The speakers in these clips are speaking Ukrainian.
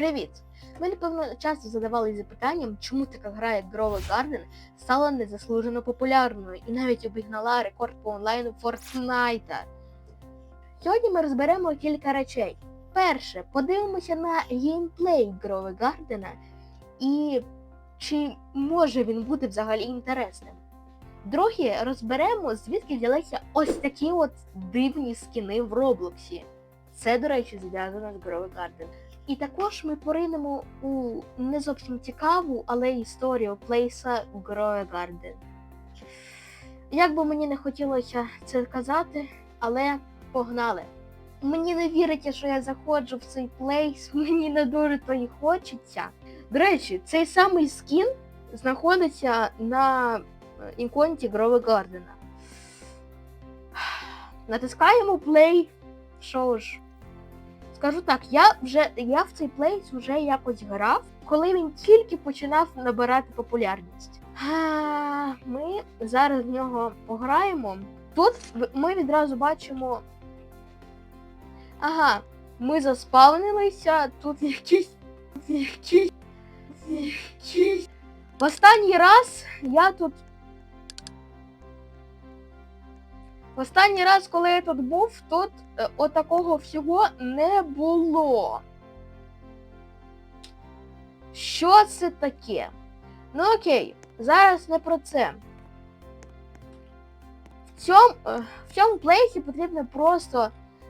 Привіт! Ми, напевно, часто задавали запитанням, чому така гра, як Grow Garden, стала незаслужено популярною і навіть обігнала рекорд по онлайну Fortnite. Сьогодні ми розберемо кілька речей. Перше, подивимося на геймплей Grow Garden і чи може він бути взагалі інтересним. Друге, розберемо, звідки взялися ось такі от дивні скіни в Роблоксі. Це, до речі, зв'язано з Grow Garden. І також ми поринемо у не зовсім цікаву, але історію плейса Garden. Як би мені не хотілося це казати, але погнали. Мені не віриться, що я заходжу в цей плейс, мені не дуже то і хочеться. До речі, цей самий скін знаходиться на е, іконці Grow Garden. Натискаємо play. Що ж, Скажу так, я вже я в цей плейс вже якось грав, коли він тільки починав набирати популярність. Ми зараз в нього пограємо. Тут ми відразу бачимо. Ага, ми заспавнилися, тут якісь. якісь. якісь. В останній раз я тут. Останній раз, коли я тут був, тут е, отакого всього не було. Що це таке? Ну окей, зараз не про це. В цьому, е, в цьому плейсі потрібно просто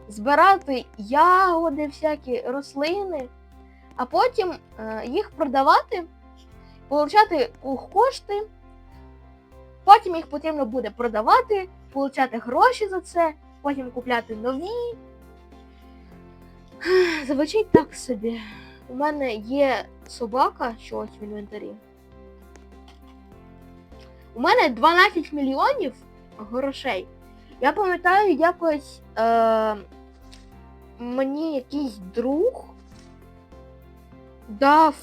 збирати ягоди, всякі рослини, а потім е, їх продавати, получати кошти. Потім їх потрібно буде продавати, получати гроші за це, потім купляти нові. Звучить так собі. У мене є собака, що ось в інвентарі. У мене 12 мільйонів грошей. Я пам'ятаю, якось е, мені якийсь друг дав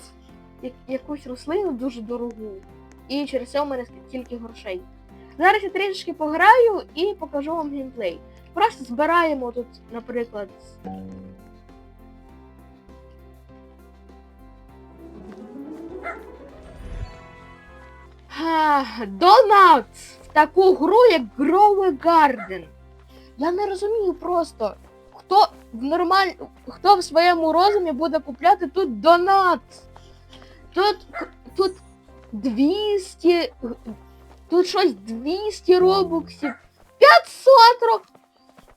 якусь рослину дуже дорогу. І через це у мене стільки грошей. Зараз я трішки пограю і покажу вам геймплей. Просто збираємо тут, наприклад. Донат в таку гру, як Grow Garden. Я не розумію просто, хто в нормаль... хто в своєму розумі буде купляти тут донат. Тут, тут 200, Тут щось 200 робоксів. 500 роб...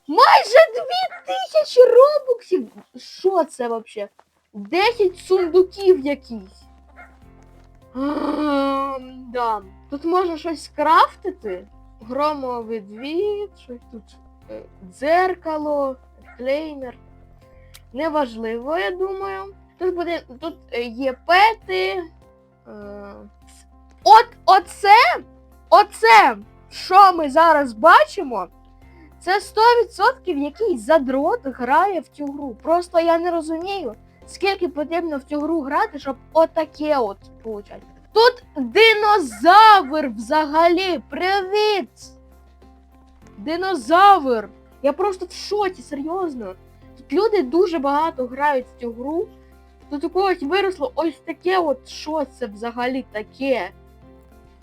Майже 2000 робоксів! Що це вообще? 10 сундуків якісь. Да. Тут можна щось скрафтити. Громовий двір, щось тут. е, Дзеркало, клеймер. Неважливо, я думаю. Тут буде. Тут е, є пети. Е, От оце Оце, що ми зараз бачимо, це 100% якийсь задрот грає в цю гру. Просто я не розумію, скільки потрібно в цю гру грати, щоб отаке от получати. Тут динозавр взагалі. Привіт! Динозавр! Я просто в шоці, серйозно. Тут люди дуже багато грають в цю гру. Тут у когось виросло ось таке от що це взагалі таке.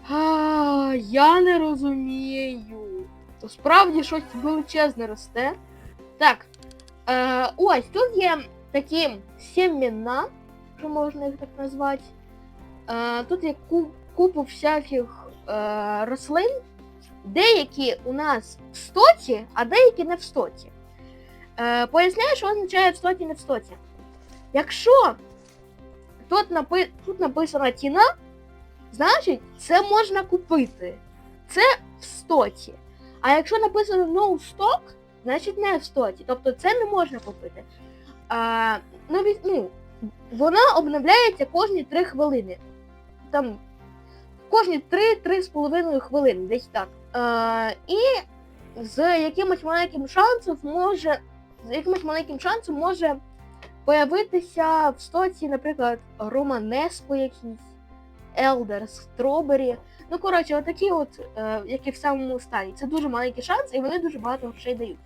А, я не розумію. Справді щось величезне росте. Так. Е, ось тут є такі сімена, що можна їх так назвати. Е, тут є ку- купу всяких е, рослин. Деякі у нас в стоті, а деякі не в стоті. Е, поясняю, що означає в стоті, не в стоті. Якщо тут, напи- тут написано ціна, Значить, це можна купити. Це в стоті. А якщо написано no stock, значить не в стоті. Тобто це не можна купити. А, ну, від- ну, вона обновляється кожні 3 хвилини. Там кожні 3-3,5 хвилини, десь так. А, і з якимось маленьким шансом може. З якимось маленьким шансом може появитися в стоті, наприклад, Романеско якийсь. Elder Strawberry. Ну, коротше, отакі от, е, які в самому стані. Це дуже маленький шанс, і вони дуже багато грошей дають.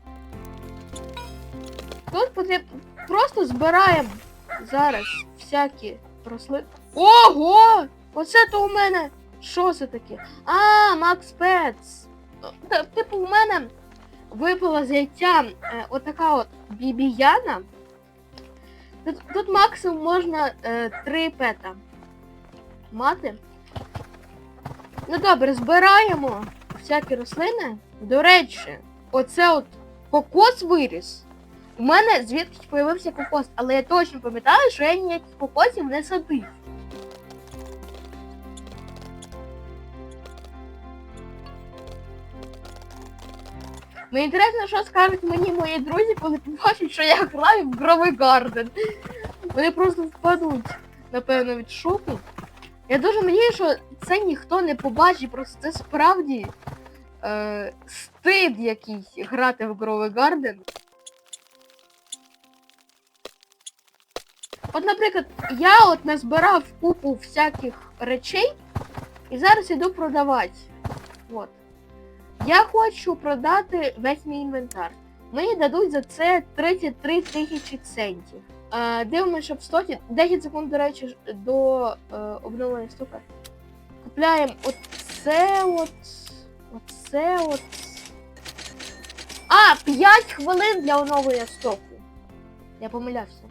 Тут потрібно просто збираємо зараз всякі рослини. Ого! Оце то у мене. Що це таке? А, Макс Петс. Типу, у мене випала з яйця е, отака от бібіяна. Тут, тут максимум можна е, три пета мати. Ну добре, збираємо всякі рослини. До речі, оце от кокос виріс. У мене звідки появився кокос, але я точно пам'ятаю, що я ніяких кокосів не садив. Мені інтересно, що скажуть мені мої друзі, коли побачать, що я граю в Гровий Гарден. Вони просто впадуть, напевно, від шоку. Я дуже надію, що це ніхто не побачить, просто це справді е, стид якийсь грати в Гровий Гарден. От, наприклад, я от назбирав купу всяких речей і зараз іду продавати. От. Я хочу продати весь мій інвентар. Мені дадуть за це 33 тисячі центів. Е, дивимося, щоб в стоті 10 секунд, до речі, до е, обновлення стока. Купляємо оце от. Оце от. А, 5 хвилин для оновлення стоку. Я помилявся.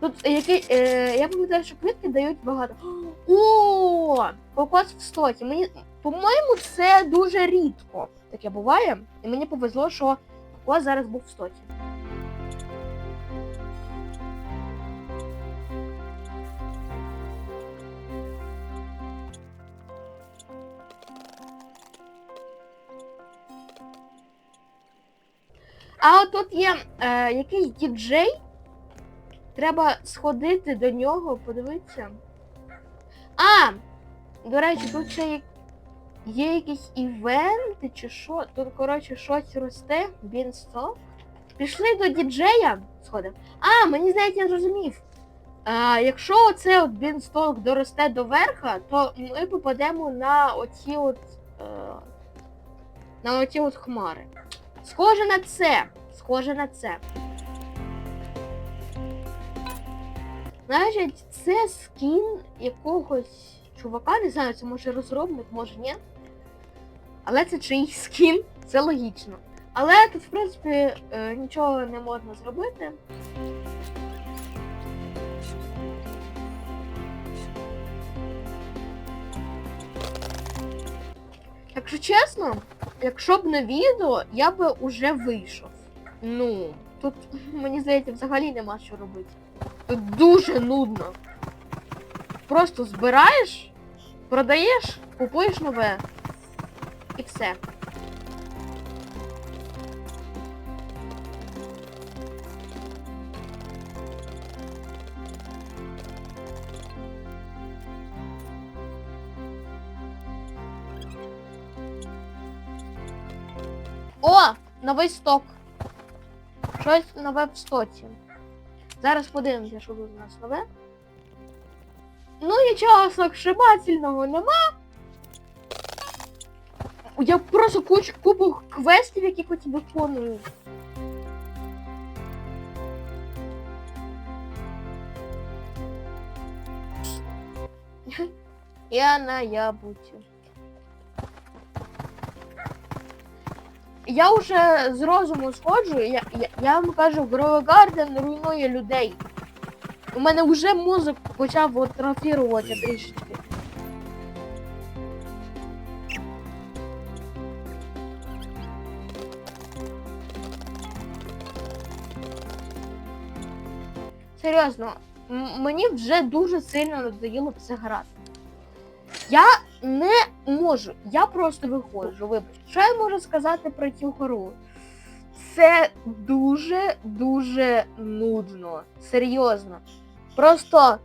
Тут який. Е, я пам'ятаю, що квитки дають багато. О! Кокос в стоті. Мені. По-моєму, це дуже рідко таке буває. І мені повезло, що кокос зараз був в стоті. А от тут є е, якийсь діджей. Треба сходити до нього, подивитися. А! До речі, тут ще є, є якісь івенти чи що. Тут, коротше, щось росте, Бінсток. Пішли до діджея. Сходимо. А, мені здається, я зрозумів. А, якщо оце от Бінсток доросте до верха, то ми попадемо на оці от. Е, на оці от хмари. Схоже на це. Схоже на це. Значить, це скін якогось чувака, не знаю, це може розробник, може ні. Але це чийсь скін, це логічно. Але тут, в принципі, е, нічого не можна зробити. Якщо чесно, якщо б не відео, я би уже вийшов. Ну, тут, мені здається, взагалі нема що робити. Тут дуже нудно. Просто збираєш, продаєш, купуєш нове. І все. Новий сток. Щось нове в стоці. Зараз подивимося, що тут у нас нове. Ну нічого сокшибательного нема. Я просто куч, купу квестів, які хоч виконую. Я на яблуці. Я вже з розуму сходжу, я, я, я вам кажу, Гарден руйнує людей. У мене вже мозок почав атрофіруватися трішечки. Серйозно, мені вже дуже сильно надоїло це грати. Я не можу, я просто виходжу. Вибач, що я можу сказати про цю гру? Це дуже дуже нудно. Серйозно. Просто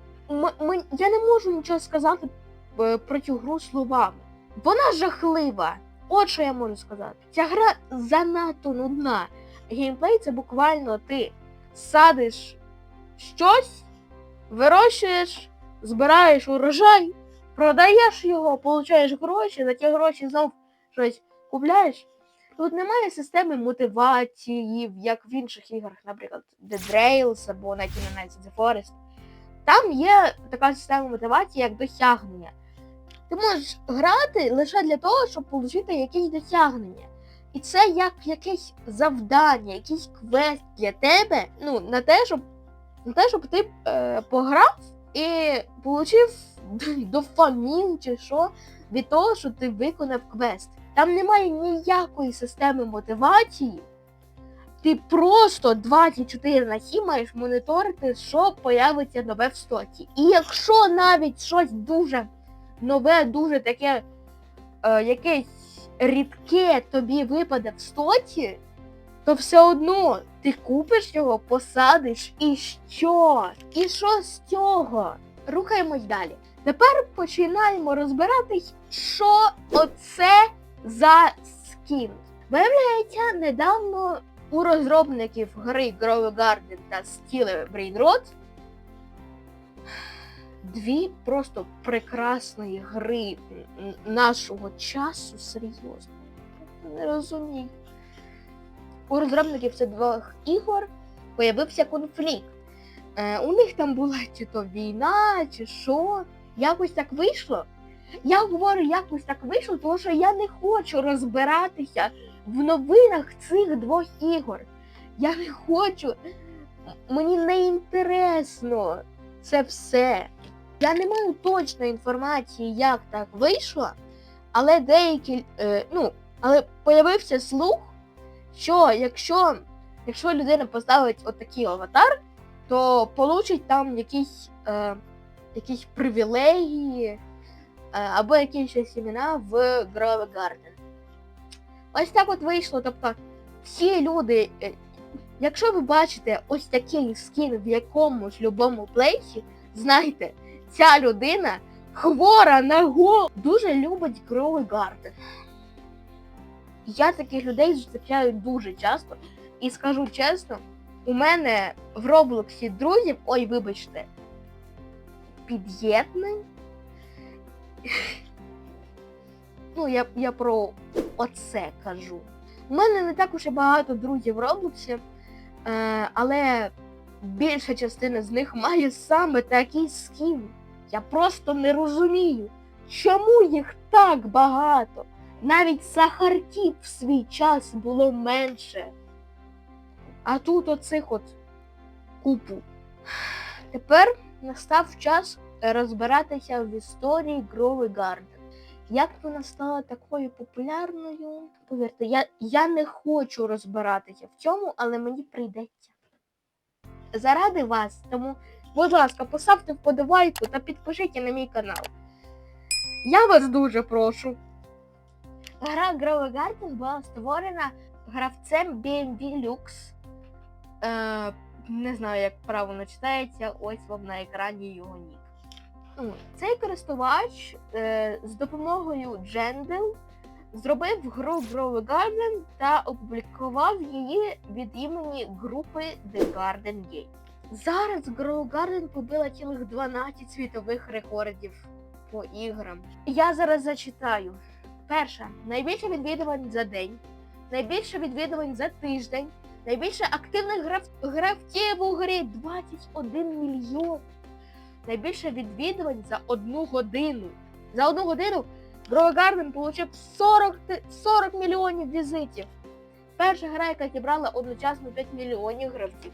я не можу нічого сказати е, про цю гру словами. Вона жахлива. От що я можу сказати. Ця гра занадто нудна. Геймплей це буквально ти садиш щось, вирощуєш, збираєш урожай, продаєш його, получаєш гроші, за ті гроші знов щось купляєш. Тут немає системи мотивації, як в інших іграх, наприклад, Dead Rails або навіть Nights the Forest. там є така система мотивації, як досягнення. Ти можеш грати лише для того, щоб отримати якісь досягнення. І це як якесь завдання, якийсь квест для тебе, ну, на те, щоб, на те, щоб ти е, пограв і отримав дофамін чи що від того, що ти виконав квест. Там немає ніякої системи мотивації. Ти просто 24 на 7 маєш моніторити, що появиться нове в стоці. І якщо навіть щось дуже нове, дуже таке е, якесь рідке тобі випаде в стоці, то все одно ти купиш його, посадиш і що? І що з цього? Рухаємось далі. Тепер починаємо розбиратись, що оце за скін. Виявляється, недавно у розробників гри Grow Garden та Steel Brain Rot дві просто прекрасної гри нашого часу, серйозно. Не розумію. У розробників цих двох ігор появився конфлікт. Е, у них там була чи то війна, чи що. Якось так вийшло. Я говорю, якось так вийшло, тому що я не хочу розбиратися в новинах цих двох ігор. Я не хочу. Мені не інтересно це все. Я не маю точної інформації, як так вийшло, але деякі. Е, ну, але появився слух, що якщо, якщо людина поставить отакий аватар, то получить там якісь, е, якісь привілегії е, або якісь ще сімена в Grove Garden. Ось так от вийшло. Тобто, всі люди, е, якщо ви бачите ось такий скін в якомусь любому плейсі, знайте, ця людина хвора на голову, дуже любить Grove Garden. Я таких людей зустрічаю дуже часто і скажу чесно, у мене в Роблоксі друзів, ой, вибачте, під'єднань. Ну, я, я про оце кажу. У мене не так уж і багато друзів в Роблоксі, е, але більша частина з них має саме такий скін. Я просто не розумію, чому їх так багато. Навіть сахартів в свій час було менше. А тут оцих от купу. Тепер настав час розбиратися в історії Грови Гарден. Як вона стала такою популярною? Повірте, я, я не хочу розбиратися в цьому, але мені прийдеться. Заради вас, тому, будь ласка, поставте вподобайку та підпишіться на мій канал. Я вас дуже прошу. Гра Grow Garden була створена гравцем BNB Lux. Е, не знаю, як правильно читається, ось вам на екрані його нік. Ну, Цей користувач е, з допомогою Джендел зробив гру Grow Garden та опублікував її від імені групи The Garden Game. Зараз Grow Garden побила цілих 12 світових рекордів по іграм. Я зараз зачитаю. Перша найбільше відвідувань за день, найбільше відвідувань за тиждень, найбільше активних грав... гравців у грі 21 мільйон. Найбільше відвідувань за одну годину. За одну годину Grow Garden отримав 40, 40 мільйонів візитів. Перша гра, яка зібрала одночасно 5 мільйонів гравців.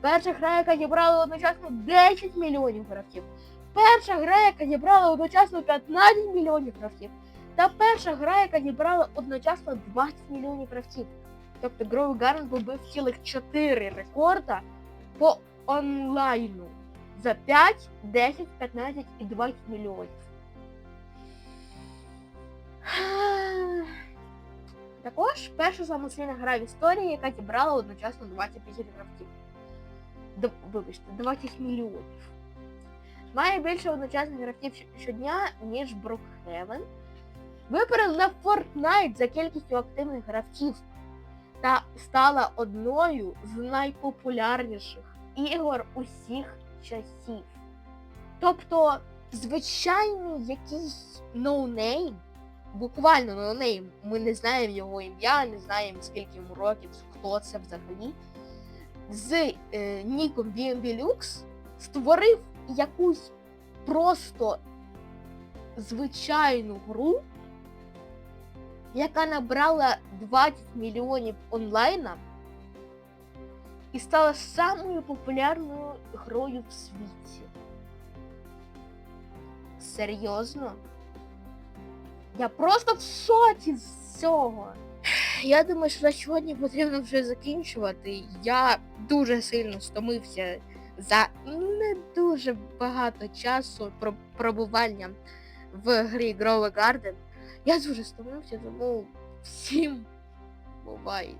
Перша гра, яка зібрала одночасно 10 мільйонів гравців. Перша гра, яка зібрала одночасно 15 мільйонів гравців. Та перша гра, яка зібрала одночасно 20 мільйонів гравців. Тобто Grow Garden побив цілих 4 рекорда по онлайну за 5, 10, 15 і 20 мільйонів. Також перша самостійна гра в історії, яка зібрала одночасно 20 гравців. Д- вибачте, 20 мільйонів. Має більше одночасних гравців щодня, ніж Brookhaven. Випередила Fortnite за кількістю активних гравців та стала одною з найпопулярніших ігор усіх часів. Тобто, звичайний якийсь ноунейм, буквально ноунейм, ми не знаємо його ім'я, не знаємо скільки йому років, хто це взагалі, з е, ніком Lux створив якусь просто звичайну гру, яка набрала 20 мільйонів онлайна і стала самою популярною грою в світі. Серйозно? Я просто в шоці з цього. Я думаю, що на сьогодні потрібно вже закінчувати. Я дуже сильно стомився за не дуже багато часу пробування в грі Grow a Garden. Я дуже стомився, тому всім буває.